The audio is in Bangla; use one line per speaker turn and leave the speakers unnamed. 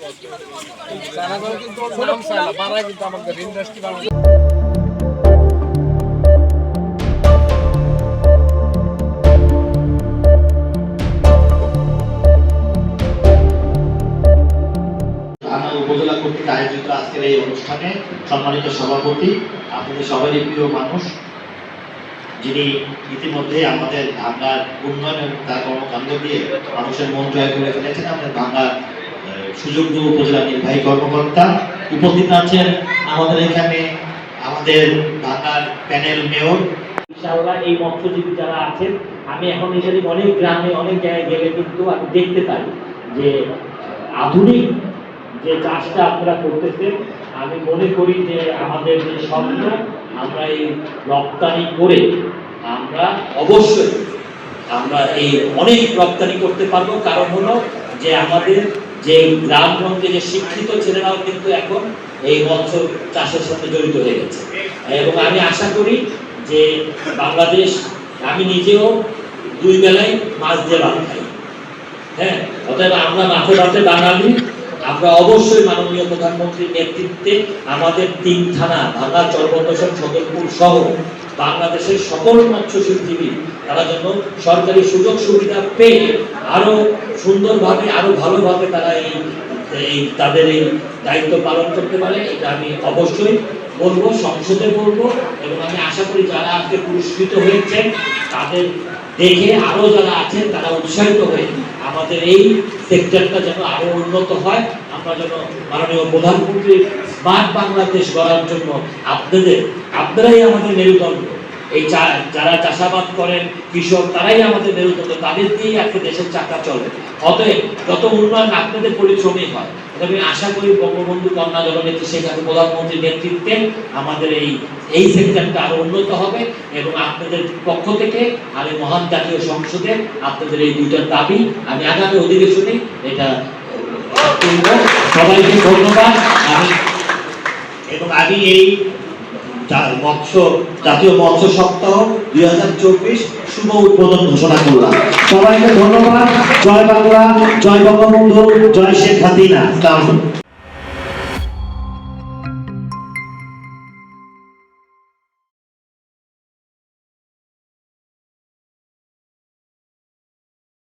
কিন্তু
উপজেলা কর্তৃক আয়োজিত আজকের এই অনুষ্ঠানে সম্মানিত সভাপতি, আপনাদের সবারই প্রিয় মানুষ, যিনি ইতিমধ্যে আমাদের ভাঙ্গার উন্নয়নের তার কর্মকাণ্ড দিয়ে মানুষের মন জয় করে ফেলেছেন, আমাদের ভাঙ্গার সুযোগ্য উপজেলা নির্বাহী কর্মকর্তা। উপস্থিত আছেন আমাদের এখানে আমাদের ভাঙ্গার প্যানেল মেয়র।
ইনশাআল্লাহ এই মৎস্যজীবী যারা আছেন আমি এখন নিজেরই অনেক গ্রামে অনেক জায়গায় গেলে কিন্তু আমি দেখতে পাই যে আধুনিক যে চাষটা আপনারা করতেছেন আমি মনে করি যে আমাদের যে স্বপ্ন আমরা এই রপ্তানি করে আমরা অবশ্যই আমরা এই অনেক রপ্তানি করতে পারব। কারণ হলো যে আমাদের যে গ্রামগঞ্জে যে শিক্ষিত ছেলেরাও কিন্তু এখন এই মৎস্য চাষের সাথে জড়িত হয়ে গেছে। এবং আমি আশা করি যে বাংলাদেশ, আমি নিজেও দুই বেলায় মাছ দিয়ে ভাত খাই। হ্যাঁ অতএব আমরা মাঠে মাঠে বাঙালি, আমরা অবশ্যই মাননীয় প্রধানমন্ত্রীর নেতৃত্বে আমাদের তিন থানা, ভাঙ্গা চরবন্দসন সদরপুর সহ বাংলাদেশের সকল মৎস্যশিল্পীবি তারা যেন সরকারি সুযোগ সুবিধা পেয়ে আরও সুন্দরভাবে, আরও ভালোভাবে তারা এই এই, তাদের এই দায়িত্ব পালন করতে পারে, এটা আমি অবশ্যই বলব, সংসদে বলব, এবং আমি আশা করি যারা আজকে পুরস্কৃত হয়েছেন, তাদের দেখে আরও যারা আছেন, তারা উৎসাহিত হয়ে আমাদের এই সেক্টরটা যেন আরও উন্নত হয়। আমরা যেন মাননীয় প্রধানমন্ত্রী স্মার্ট বাংলাদেশ গড়ার জন্য আপনাদের, আপনারাই আমাদের মেরুদণ্ড। এই যারা চাষাবাদ করেন কৃষক, তারাই আমাদের মেরুদণ্ড তাদের দিয়েই আজকে দেশের চাকা চলে। অতএব যত উন্নয়ন আপনাদের পরিশ্রমই হয় আমি আশা করি বঙ্গবন্ধু কন্যা জননেত্রী শেখ হাসিনা প্রধানমন্ত্রীর নেতৃত্বে আমাদের এই এই সেক্টরটা আরও উন্নত হবে এবং আপনাদের পক্ষ থেকে আমি মহান জাতীয় সংসদে আপনাদের এই দুইটার দাবি আমি আগামী অধিবেশনে এটা সবাইকে ধন্যবাদ। আমি
এবং আমি এই জা- মৎস্য, জাতীয় মৎস্য সপ্তাহ দুই হাজার চব্বিশ শুভ উদ্বোধন ঘোষণা করলাম। সবাইকে ধন্যবাদ। জয় বাংলা, জয় বঙ্গবন্ধু, জয় শেখ হাসিনা।